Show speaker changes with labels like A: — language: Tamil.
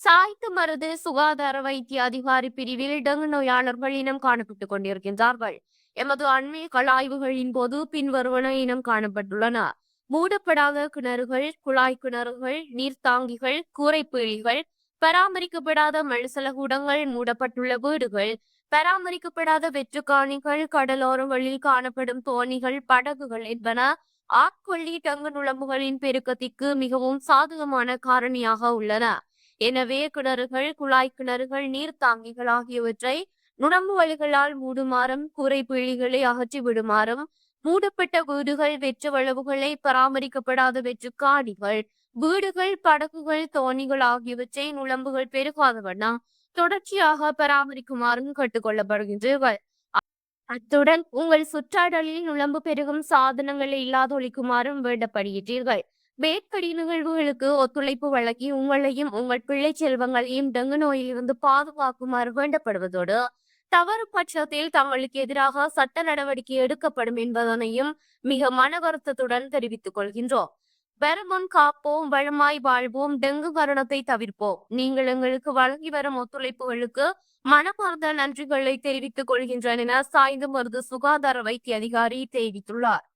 A: சாய்ந்த மருது சுகாதார வைத்திய அதிகாரி பிரிவில் டெங்கு நோயாளர்கள் இனம் காணப்பட்டுக் கொண்டிருக்கின்றார்கள். எமது அண்மைய கலாய்வுகளின் போது பின்வருவன இனம் காணப்பட்டுள்ளன. மூடப்படாத கிணறுகள் குழாய் கிணறுகள் நீர்த்தாங்கிகள் கூரைப்பீழிகள் பராமரிக்கப்படாத மழுசலகூடங்கள் மூடப்பட்டுள்ள வீடுகள் பராமரிக்கப்படாத வெற்றுக்காணிகள் கடலோரங்களில் காணப்படும் தோணிகள் படகுகள் என்பன ஆட்கொள்ளி டங்கு நுழம்புகளின் பெருக்கத்திற்கு மிகவும் சாதகமான காரணியாக உள்ளன. எனவே கிணறுகள் குழாய் கிணறுகள் நீர்த்தாங்கிகள் ஆகியவற்றை நுழம்பு வழிகளால் மூடுமாறும் கூரை பிழிகளை அகற்றி விடுமாறும் மூடப்பட்ட வீடுகள் வெற்று வளவுகளை பராமரிக்கப்படாத வெற்று காணிகள் வீடுகள் படகுகள் தோணிகள் ஆகியவற்றை நுழம்புகள் பெருகாத வண்ணம் தொடர்ச்சியாக பராமரிக்குமாறும் கேட்டுக்கொள்ளப்படுகின்றீர்கள். அத்துடன் உங்கள் சுற்றாடலில் நுழம்பு பெருகும் சாதனங்களை இல்லாதொழிக்குமாறும் வேண்டப்படுகின்றீர்கள். மேற்படி நிகழ்வுகளுக்கு ஒத்துழைப்பு வழங்கி உங்களையும் உங்கள் பிள்ளை செல்வங்களையும் டெங்கு நோயிலிருந்து பாதுகாக்குமாறு வேண்டப்படுவதோடு தவறு பட்சத்தில் தங்களுக்கு எதிராக சட்ட நடவடிக்கை எடுக்கப்படும் என்பதனையும் மிக மன வருத்தத்துடன் தெரிவித்துக் கொள்கின்றோம். வருமுன் காப்போம் வளமாய் வாழ்வோம் டெங்கு மரணத்தை தவிர்ப்போம். நீங்கள் எங்களுக்கு வழங்கி வரும் ஒத்துழைப்புகளுக்கு மனமார்ந்த நன்றிகளை தெரிவித்துக் கொள்கின்றன என சாய்ந்த மருது சுகாதார வைத்திய அதிகாரி தெரிவித்துள்ளார்.